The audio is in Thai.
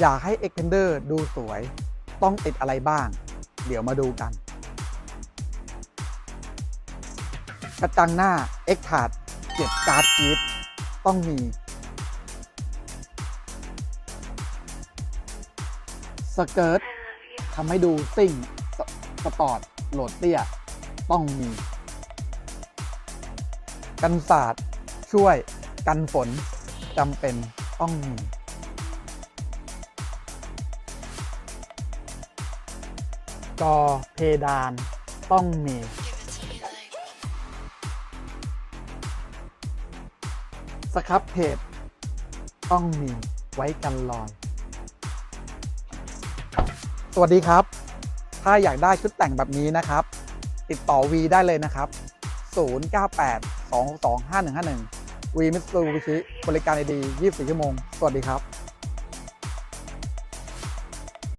อยากให้ Extender ดูสวยต้องติดอะไรบ้าง เดี๋ยวมาดูกัน กระจังหน้า X ถาดเก็บการ์ดกีดต้องมี สเกิร์ตทำให้ดูซิ่งสสปอร์ตโหลดเตี้ย ต้องมี กันศาสตร์ช่วยกันฝน จำเป็นต้องมีจอเพดานต้องมี สครับเพจต้องมีไว้กันรอย สวัสดีครับ ถ้าอยากได้ชุดแต่งแบบนี้นะครับ ติดต่อวีได้เลยนะครับ 098 225 151 วีมิสซูบิชิบริการดี 24 ชั่วโมง สวัสดีครับ